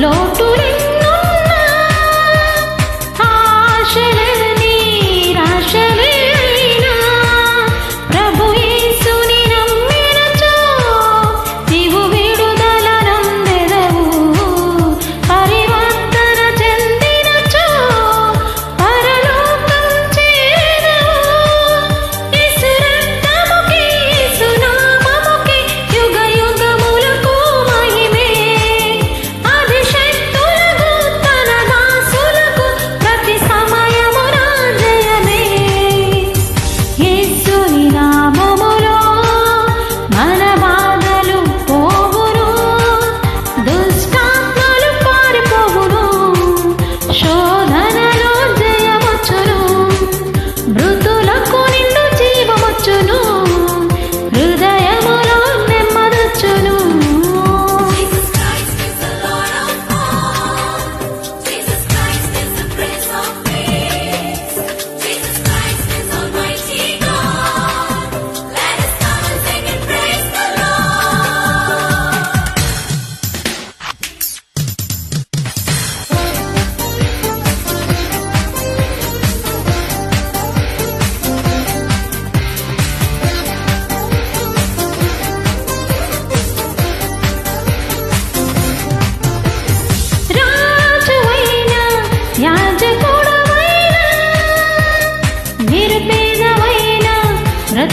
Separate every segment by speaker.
Speaker 1: slow to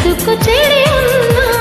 Speaker 1: బ్రతుకు చెడి ఉన్నా.